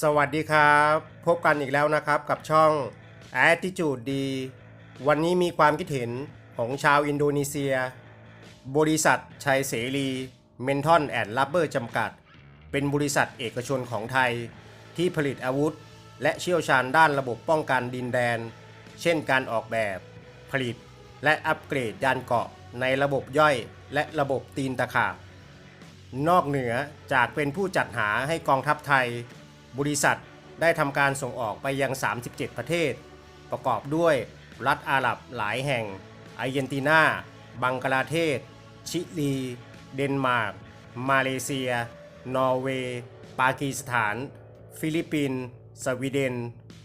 สวัสดีครับ พบกันอีกแล้วนะครับกับช่อง Attitude D วันนี้มีความคิดเห็นของชาวอินโดนีเซีย บริษัทชัยเสรีเมนทอนแอนด์ลับเบอร์จำกัด เป็นบริษัทเอกชนของไทย ที่ผลิตอาวุธ และเชี่ยวชาญด้านระบบป้องกันดินแดน เช่นการออกแบบ ผลิต และอัปเกรดยานเกราะในระบบย่อย และระบบตีนตะขาบนอกเหนือจากเป็นผู้จัดหาให้กองทัพไทย บริษัทได้ทำการส่งออกไปยัง 37 ประเทศ ประกอบด้วยรัฐอาหรับหลายแห่งอาร์เจนตินา บังกลาเทศ ชิลี เดนมาร์ก มาเลเซีย นอร์เวย์ ปากีสถาน ฟิลิปปินส์ สวีเดน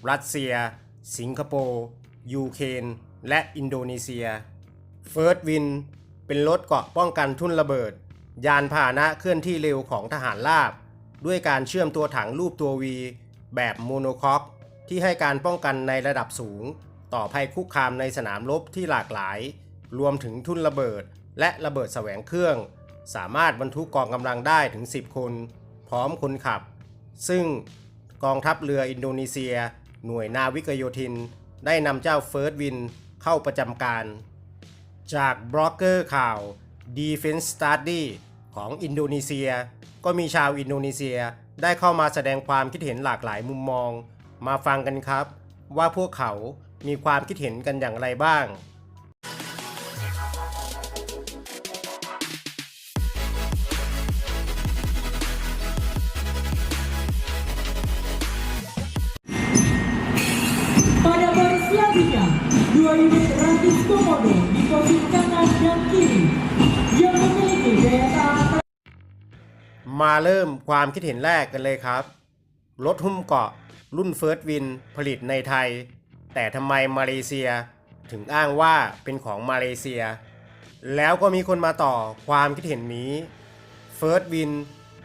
รัสเซีย สิงคโปร์ ยูเครน และอินโดนีเซีย เฟิร์สวินเป็นรถเกาะป้องกันทุ่นระเบิด ยานพาหนะเคลื่อนที่เร็วของทหารราบ ด้วยการเชื่อมตัวถังรูปตัววีแบบโมโนคอกที่ให้การป้องกันในระดับสูง ต่อภัยคุกคามในสนามรบที่หลากหลาย รวมถึงทุ่นระเบิด และระเบิดแสวงเครื่อง สามารถบรรทุกกองกำลังได้ถึง 10 คน พร้อมคนขับ ซึ่งกองทัพเรืออินโดนีเซีย หน่วยนาวิกโยธิน ได้นำเจ้าเฟิร์สวินเข้าประจำการ จากบล็อกเกอร์ข่าว Defense Study ของอินโดนีเซีย ก็มีชาวอินโดนีเซียได้เข้ามาแสดงความคิดเห็นหลากหลายมุมมอง มาฟังกันครับ ว่าพวกเขามีความคิดเห็นกันอย่างไรบ้าง Pada baris selanjutnya, dua unit Rantis Komodo di pos kanan dan kiri มาเริ่มความคิดเห็นแรกกันเลยครับ รถหุ้มเกาะรุ่นเฟิร์สวินผลิตในไทย แต่ทำไมมาเลเซียถึงอ้างว่าเป็นของมาเลเซีย แล้วก็มีคนมาต่อความคิดเห็นนี้เฟิร์สวิน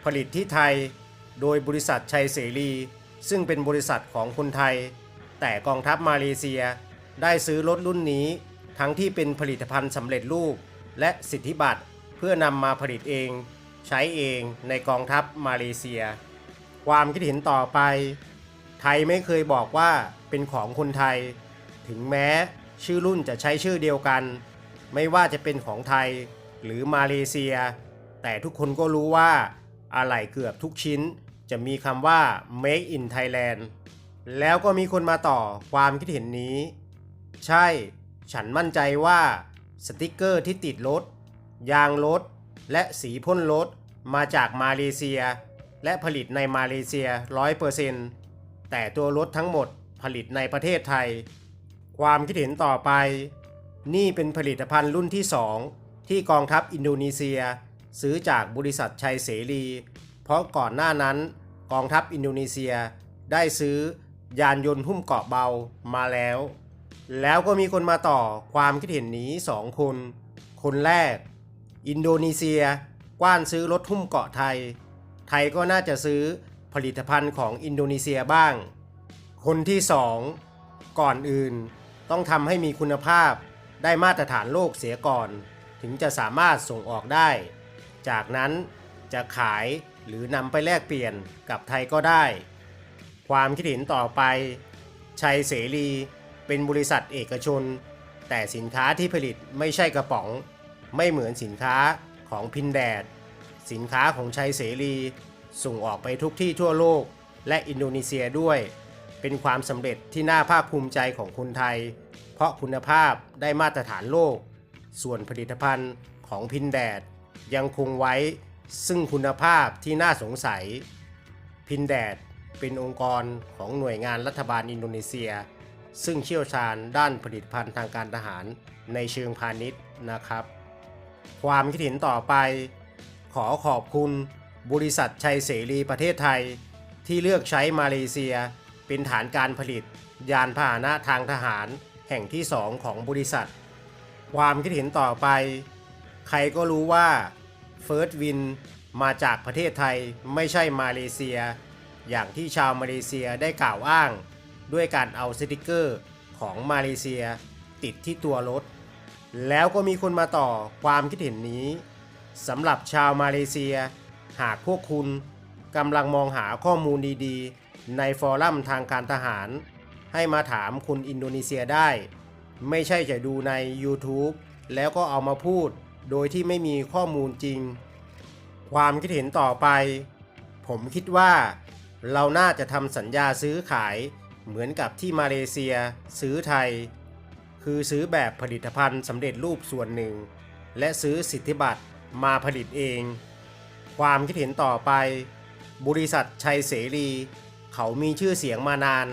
ผลิตที่ไทย โดยบริษัทชัยเสรี ซึ่งเป็นบริษัทของคนไทย แต่กองทัพมาเลเซีย ได้ซื้อรถรุ่นนี้ ทั้งที่เป็นผลิตภัณฑ์สำเร็จรูป และสิทธิบัตร เพื่อนำมาผลิตเองใช้เองในกองทัพมาเลเซีย ความคิดเห็นต่อไป ไทยไม่เคยบอกว่าเป็นของคนไทย ถึงแม้ชื่อรุ่นจะใช้ชื่อเดียวกัน ไม่ว่าจะเป็นของไทยหรือมาเลเซีย แต่ทุกคนก็รู้ว่าอะไหล่เกือบทุกชิ้นจะมีคำว่า Make in Thailand แล้วก็มีคนมาต่อความคิดเห็นนี้ ใช่ ฉันมั่นใจว่าสติกเกอร์ที่ติดรถ ยางรถ และสีพ่นรถมาจากมาเลเซีย และผลิตในมาเลเซีย 100%แต่ตัวรถทั้งหมดผลิตในประเทศไทย ความคิดเห็นต่อไป นี่เป็นผลิตภัณฑ์รุ่นที่ 2 ที่กองทัพอินโดนีเซีย ซื้อจากบริษัทชัยเสรี เพราะก่อนหน้านั้นกองทัพอินโดนีเซียได้ซื้อยานยนต์หุ้มเกราะเบามาแล้ว แล้วก็มีคนมาต่อความคิดเห็นนี้ 2 คน คนแรก อินโดนีเซีย กว้านซื้อรถหุ้มเกาะไทย ไทยก็น่าจะซื้อผลิตภัณฑ์ของอินโดนีเซียบ้าง คนที่ 2 ก่อนอื่น ต้องทำให้มีคุณภาพได้มาตรฐานโลกเสียก่อน ถึงจะสามารถส่งออกได้ จากนั้นจะขายหรือนำไปแลกเปลี่ยนกับไทยก็ได้ ความคิดเห็นต่อไป ชัยเสรีเป็นบริษัทเอกชน แต่สินค้าที่ผลิตไม่ใช่กระป๋อง ไม่เหมือนสินค้าของพินแดด สินค้าของชัยเสรี ส่งออกไปทุกที่ทั่วโลก และอินโดนีเซียด้วย เป็นความสำเร็จที่น่าภาคภูมิใจของคนไทย เพราะคุณภาพได้มาตรฐานโลก ส่วนผลิตภัณฑ์ของพินแดด ยังคงไว้ซึ่งคุณภาพที่น่าสงสัย พินแดดเป็นองค์กรของหน่วยงานรัฐบาลอินโดนีเซีย ซึ่งเชี่ยวชาญด้านผลิตภัณฑ์ทางการทหารในเชิงพาณิชย์นะครับ ความคิดเห็นต่อไป ขอขอบคุณ บริษัทชัยเสรีประเทศไทย ที่เลือกใช้มาเลเซีย เป็นฐานการผลิต ยานพาหนะทางทหารแห่งที่สองของบริษัท ความคิดเห็นต่อไป ใครก็รู้ว่าเฟิร์สวินมาจากประเทศไทยไม่ใช่มาเลเซีย อย่างที่ชาวมาเลเซียได้กล่าวอ้าง ด้วยการเอาสติกเกอร์ของมาเลเซีย ติดที่ตัวรถ แล้วก็มีคนมาต่อความคิดเห็นนี้สำหรับชาวมาเลเซีย หากพวกคุณกำลังมองหาข้อมูลดีๆ ในฟอรัมทางการทหาร ให้มาถามคุณอินโดนีเซียได้ ไม่ใช่จะดูใน YouTube แล้วก็เอามาพูดโดยที่ไม่มีข้อมูลจริง ความคิดเห็นต่อไป ผมคิดว่า เราน่าจะทำสัญญาซื้อขายเหมือนกับที่มาเลเซีย ซื้อไทย คือซื้อแบบผลิตภัณฑ์สำเร็จรูปส่วนหนึ่ง และซื้อสิทธิบัตรมาผลิตเอง ความคิดเห็นต่อไป บริษัทชัยเสรี เขามีชื่อเสียงมานาน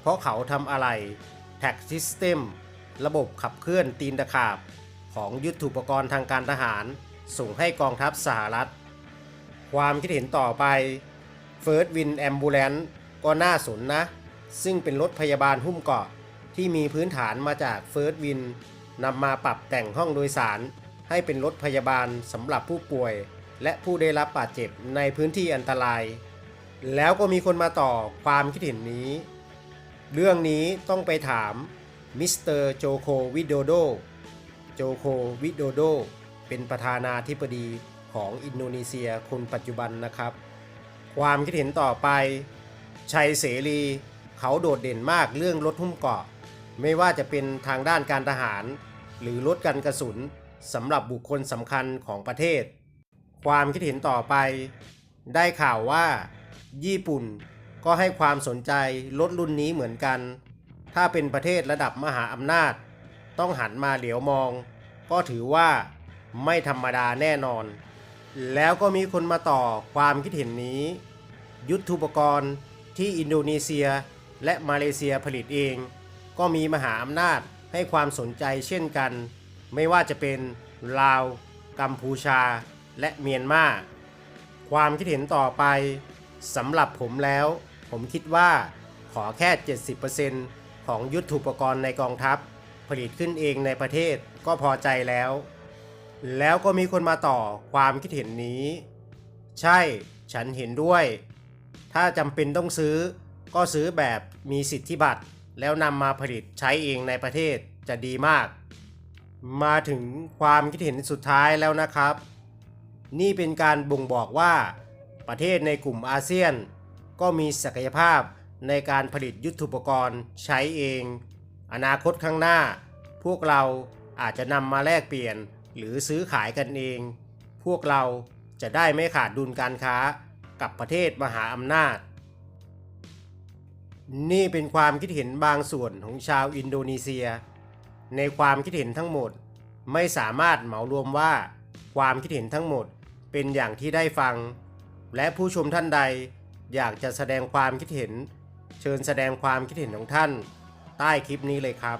เพราะเขาทำอะไร Tax System ระบบขับเคลื่อนตีนตะขาบ ของยุทธุปกรณ์ทางการทหาร ส่งให้กองทัพสหรัฐ ความคิดเห็นต่อไป First Win Ambulance ก็น่าสนนะ ซึ่งเป็นรถพยาบาลหุ้มเกาะ ที่มีพื้นฐานมาจาก First Win นำมาปรับแต่งห้องโดยสาร ให้เป็นรถพยาบาลสำหรับผู้ป่วย และผู้ได้รับบาดเจ็บในพื้นที่อันตราย แล้วก็มีคนมาต่อความคิดเห็นนี้ เรื่องนี้ต้องไปถามมิสเตอร์โจโควิโดโด โจโควิโดโด เป็นประธานาธิบดีของอินโดนีเซียคนปัจจุบันนะครับ ความคิดเห็นต่อไป ชัยเสรี เขาโดดเด่นมากเรื่องรถหุ้มเกาะ ไม่ว่าจะเป็นทางด้านการทหาร หรือรถกันกระสุนสำหรับบุคคลสำคัญของประเทศ ความคิดเห็นต่อไป ได้ข่าวว่า ญี่ปุ่นก็ให้ความสนใจรถรุ่นนี้เหมือนกัน ถ้าเป็นประเทศระดับมหาอำนาจ ต้องหันมาเหลียวมอง ก็ถือว่าไม่ธรรมดาแน่นอน แล้วก็มีคนมาต่อความคิดเห็นนี้ ยุทธุปกรณ์ที่อินโดนีเซียและมาเลเซียผลิตเอง ก็มีมหาอำนาจให้ความสนใจเช่นกัน ไม่ว่าจะเป็นลาว กัมพูชา และเมียนมา ความคิดเห็นต่อไปสำหรับผมแล้ว ผมคิดว่าขอแค่ 70%ของยุทธุปกรณ์ในกองทัพ ผลิตขึ้นเองในประเทศก็พอใจแล้ว แล้วก็มีคนมาต่อความคิดเห็นนี้ ใช่ฉันเห็นด้วย ถ้าจำเป็นต้องซื้อก็ซื้อแบบมีสิทธิบัตร แล้วนำมาผลิตใช้เองในประเทศจะดีมาก มาถึงความคิดเห็นสุดท้ายแล้วนะครับ นี่เป็นการบ่งบอกว่า ประเทศในกลุ่มอาเซียน ก็มีศักยภาพในการผลิตยุทโธปกรณ์ใช้เอง อนาคตข้างหน้า พวกเราอาจจะนำมาแลกเปลี่ยนหรือซื้อขายกันเอง พวกเราจะได้ไม่ขาดดุลการค้ากับประเทศมหาอำนาจ นี่เป็นความคิดเห็นบางส่วนของชาวอินโดนีเซีย ในความคิดเห็นทั้งหมดไม่สามารถเหมารวมว่า ความคิดเห็นทั้งหมดเป็นอย่างที่ได้ฟัง และผู้ชมท่านใดอยากจะแสดงความคิดเห็น เชิญแสดงความคิดเห็นของท่าน ใต้คลิปนี้เลยครับ